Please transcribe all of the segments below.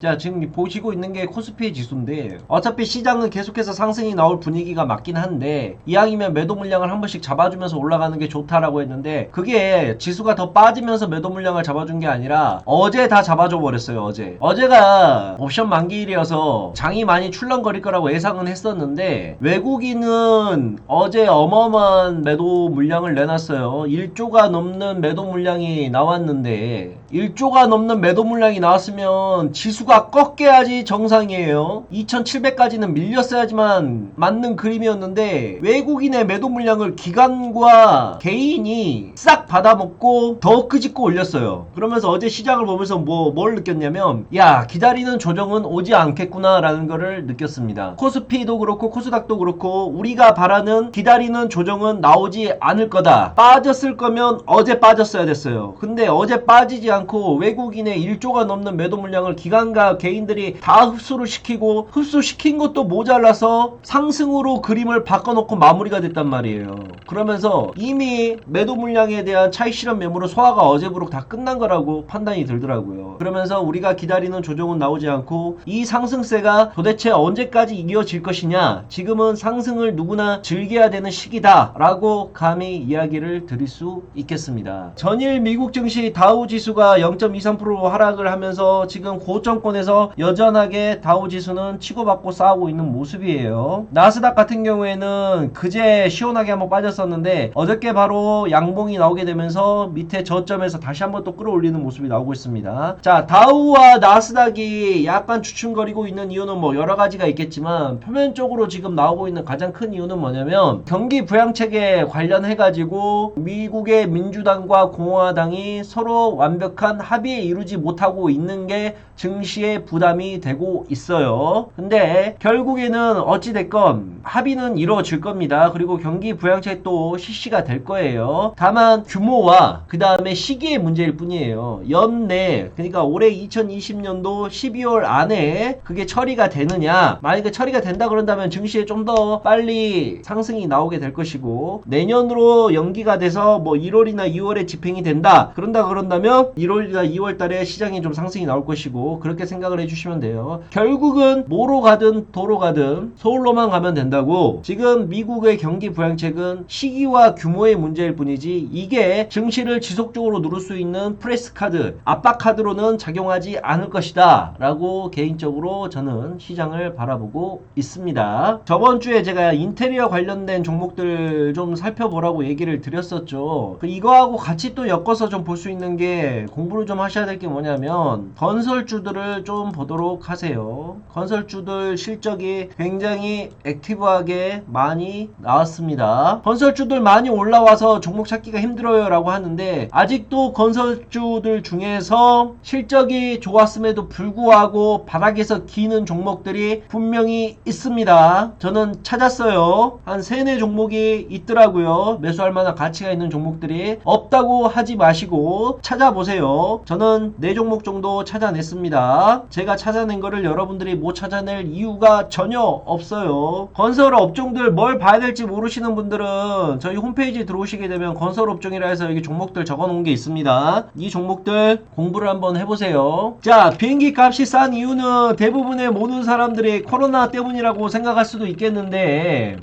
자 지금 보시고 있는 게 코스피 지수인데 어차피 시장은 계속해서 상승이 나올 분위기가 맞긴 한데 이왕이면 매도 물량을 한 번씩 잡아주면서 올라가는 게 좋다라고 했는데 그게 지수가 더 빠지면서 매도 물량을 잡아준 게 아니라 어제 다 잡아줘 버렸어요 어제. 어제가 옵션 만기일이어서 장이 많이 출렁거릴 거라고 예상은 했었는데 외국인은 어제 어마어마한 매도 물량을 내놨어요. 1조가 넘는 매도 물량이 나왔는데 1조가 넘는 매도 물량이 나왔으면 지수가 꺾여야지 정상이에요. 2700까지는 밀렸어야지만 맞는 그림이었는데 외국인의 매도 물량을 기관과 개인이 싹 받아먹고 더 끄집고 올렸어요. 그러면서 어제 시장을 보면서 뭐 뭘 느꼈냐면 야 기다리는 조정은 오지 않겠구나라는 거를 느꼈습니다. 코스피도 그렇고 코스닥도 그렇고 우리가 바라는 기다리는 조정은 나오지 않을 거다. 빠졌을 거면 어제 빠졌어야 됐어요. 근데 어제 빠지지 않고 외국인의 1조가 넘는 매도 물량을 기관과 개인들이 다 흡수를 시키고 흡수시킨 것도 모자라서 상승으로 그림을 바꿔놓고 마무리가 됐단 말이에요. 그러면서 이미 매도 물량에 대한 차익 실현 매물은 소화가 어제부로 다 끝난 거라고 판단이 들더라고요. 그러면서 우리가 기다리는 조정은 나오지 않고 이 상승세가 도대체 언제까지 이어질 것이냐 지금은 상승을 누구나 즐겨야 되는 시기다 라고 감히 이야기를 드릴 수 있겠습니다. 전일 미국 증시 다우 지수가 0.23% 하락을 하면서 지금 고점권에서 여전하게 다우 지수는 치고받고 싸우고 있는 모습이에요. 나스닥 같은 경우에는 그제 시원하게 한번 빠졌었는데 어저께 바로 양봉이 나오게 되면서 밑에 저점에서 다시 한번 또 끌어올리는 모습이 나오고 있습니다. 자, 다우와 나스닥이 약간 주춤거리고 있는 이유는 뭐 여러 가지가 있겠지만 표면적으로 지금 나오고 있는 가장 큰 이유는 뭐냐면 경기 부양책에 관련해 가지고 미국의 민주당과 공화당이 서로 완벽 한 합의에 이루지 못하고 있는 게 증시에 부담이 되고 있어요. 근데 결국에는 어찌 됐건 합의는 이루어질 겁니다. 그리고 경기 부양책도 실시가 될 거예요. 다만 규모와 그 다음에 시기의 문제일 뿐이에요. 연내 그러니까 올해 2020년도 12월 안에 그게 처리가 되느냐 만약에 처리가 된다 그런다면 증시에 좀 더 빨리 상승이 나오게 될 것이고 내년으로 연기가 돼서 뭐 1월이나 2월에 집행이 된다 그런다 그런다면 1월이나 2월 달에 시장에 좀 상승이 나올 것이고 그렇게 생각을 해주시면 돼요. 결국은 뭐로 가든 도로 가든 서울로만 가면 된다고. 지금 미국의 경기 부양책은 시기와 규모의 문제일 뿐이지 이게 증시를 지속적으로 누를 수 있는 프레스 카드 압박 카드로는 작용하지 않을 것이다 라고 개인적으로 저는 시장을 바라보고 있습니다. 저번 주에 제가 인테리어 관련된 종목들 좀 살펴보라고 얘기를 드렸었죠. 그 이거하고 같이 또 엮어서 좀 볼 수 있는 게 공부를 좀 하셔야 될 게 뭐냐면 건설주들을 좀 보도록 하세요. 건설주들 실적이 굉장히 액티브하게 많이 나왔습니다. 건설주들 많이 올라와서 종목 찾기가 힘들어요 라고 하는데 아직도 건설주들 중에서 실적이 좋았음에도 불구하고 바닥에서 기는 종목들이 분명히 있습니다. 저는 찾았어요. 한 3, 4 종목이 있더라고요. 매수할 만한 가치가 있는 종목들이 없다고 하지 마시고 찾아보세요 저는 4종목 정도 찾아냈습니다. 제가 찾아낸 거를 여러분들이 못 찾아낼 이유가 전혀 없어요. 건설 업종들 뭘 봐야 될지 모르시는 분들은 저희 홈페이지 들어오시게 되면 건설 업종이라 해서 여기 종목들 적어 놓은 게 있습니다. 이 종목들 공부를 한번 해보세요. 자 비행기 값이 싼 이유는 대부분의 모든 사람들이 코로나 때문이라고 생각할 수도 있겠는데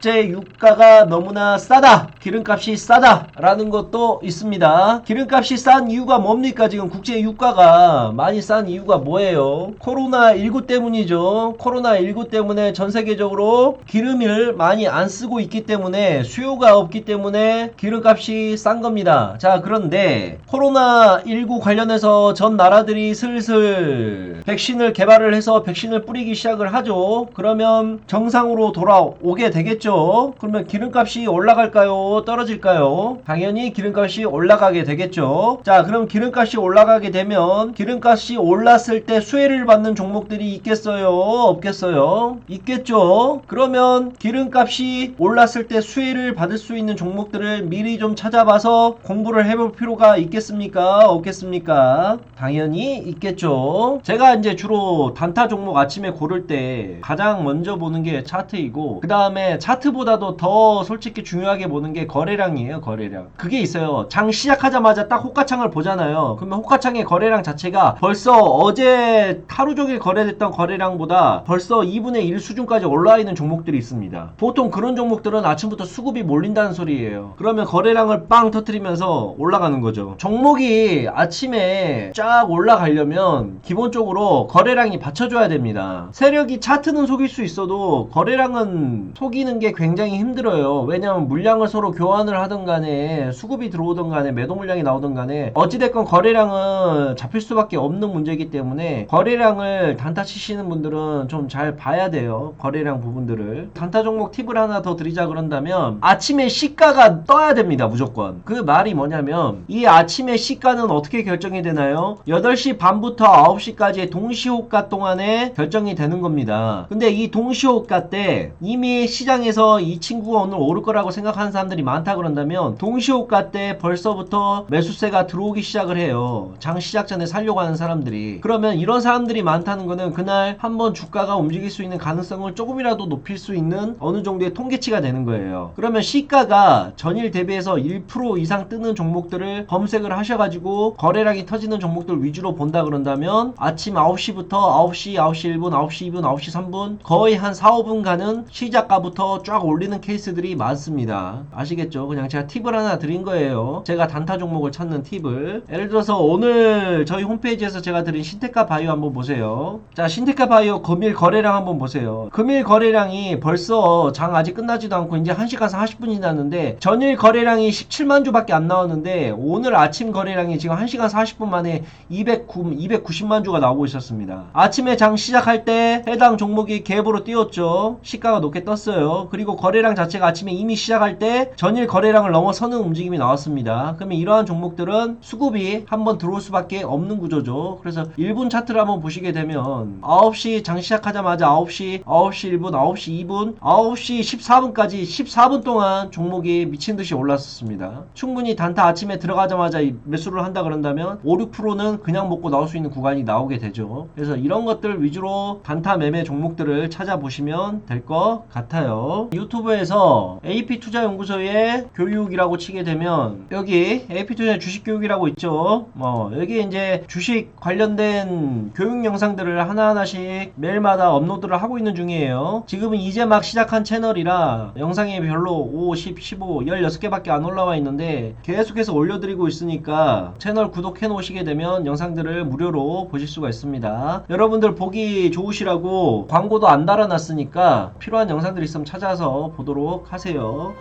국제 유가가 너무나 싸다. 기름값이 싸다 라는 것도 있습니다. 기름값이 싼 이유가 뭡니까? 지금 국제 유가가 많이 싼 이유가 뭐예요? 코로나19 때문이죠. 코로나19 때문에 전 세계적으로 기름을 많이 안 쓰고 있기 때문에 수요가 없기 때문에 기름값이 싼 겁니다. 자 그런데 코로나19 관련해서 전 나라들이 슬슬 백신을 개발을 해서 백신을 뿌리기 시작을 하죠. 그러면 정상으로 돌아오게 되겠죠 그러면 기름값이 올라갈까요? 떨어질까요? 당연히 기름값이 올라가게 되겠죠. 자 그럼 기름값이 올라가게 되면 기름값이 올랐을 때 수혜를 받는 종목들이 있겠어요? 없겠어요? 있겠죠? 그러면 기름값이 올랐을 때 수혜를 받을 수 있는 종목들을 미리 좀 찾아봐서 공부를 해볼 필요가 있겠습니까? 없겠습니까? 당연히 있겠죠. 제가 이제 주로 단타 종목 아침에 고를 때 가장 먼저 보는 게 차트이고 그 다음에 차트 차트보다도 더 솔직히 중요하게 보는 게 거래량이에요, 거래량. 그게 있어요. 장 시작하자마자 딱 호가창을 보잖아요. 그러면 호가창의 거래량 자체가 벌써 어제 하루 종일 거래됐던 거래량보다 벌써 2분의 1 수준까지 올라와 있는 종목들이 있습니다. 보통 그런 종목들은 아침부터 수급이 몰린다는 소리예요. 그러면 거래량을 빵 터트리면서 올라가는 거죠. 종목이 아침에 쫙 올라가려면 기본적으로 거래량이 받쳐줘야 됩니다. 세력이 차트는 속일 수 있어도 거래량은 속이는 게 굉장히 힘들어요. 왜냐하면 물량을 서로 교환을 하던 간에 수급이 들어오던 간에 매도 물량이 나오던 간에 어찌됐건 거래량은 잡힐 수밖에 없는 문제이기 때문에 거래량을 단타 치시는 분들은 좀 잘 봐야 돼요. 거래량 부분들을. 단타 종목 팁을 하나 더 드리자 그런다면 아침에 시가가 떠야 됩니다. 무조건. 그 말이 뭐냐면 이 아침에 시가는 어떻게 결정이 되나요? 8시 반부터 9시까지의 동시호가 동안에 결정이 되는 겁니다. 근데 이 동시호가 때 이미 시장에서 이 친구가 오늘 오를 거라고 생각하는 사람들이 많다 그런다면 동시호가 때 벌써부터 매수세가 들어오기 시작을 해요. 장 시작 전에 살려고 하는 사람들이. 그러면 이런 사람들이 많다는 거는 그날 한번 주가가 움직일 수 있는 가능성을 조금이라도 높일 수 있는 어느 정도의 통계치가 되는 거예요. 그러면 시가가 전일 대비해서 1% 이상 뜨는 종목들을 검색을 하셔가지고 거래량이 터지는 종목들 위주로 본다 그런다면 아침 9시부터 9시, 9시 1분, 9시 2분, 9시 3분 거의 한 4, 5분간은 시작가부터 쫙 올리는 케이스들이 많습니다. 아시겠죠? 그냥 제가 팁을 하나 드린 거예요. 제가 단타 종목을 찾는 팁을. 예를 들어서 오늘 저희 홈페이지에서 제가 드린 신테카 바이오 한번 보세요. 자, 신테카 바이오 금일 거래량 한번 보세요. 금일 거래량이 벌써 장 아직 끝나지도 않고 이제 1시간 40분이 났는데 전일 거래량이 17만 주밖에 안 나왔는데 오늘 아침 거래량이 지금 1시간 40분 만에 209, 290만 주가 나오고 있었습니다. 아침에 장 시작할 때 해당 종목이 갭으로 뛰었죠. 시가가 높게 떴어요. 그리고 거래량 자체가 아침에 이미 시작할 때 전일 거래량을 넘어서는 움직임이 나왔습니다. 그러면 이러한 종목들은 수급이 한번 들어올 수밖에 없는 구조죠. 그래서 1분 차트를 한번 보시게 되면 9시 장 시작하자마자 9시, 9시 1분, 9시 2분, 9시 14분까지 14분 동안 종목이 미친 듯이 올랐었습니다. 충분히 단타 아침에 들어가자마자 이 매수를 한다 그런다면 5, 6%는 그냥 먹고 나올 수 있는 구간이 나오게 되죠. 그래서 이런 것들 위주로 단타 매매 종목들을 찾아보시면 될 것 같아요. 유튜브에서 AP투자연구소의 교육이라고 치게 되면 여기 AP투자 주식 교육이라고 있죠. 뭐 여기 이제 주식 관련된 교육 영상들을 하나하나씩 매일마다 업로드를 하고 있는 중이에요. 지금은 이제 막 시작한 채널이라 영상이 별로 5, 10, 15, 16개 밖에 안 올라와 있는데 계속해서 올려드리고 있으니까 채널 구독해 놓으시게 되면 영상들을 무료로 보실 수가 있습니다. 여러분들 보기 좋으시라고 광고도 안 달아놨으니까 필요한 영상들 있으면 찾아서 보도록 하세요.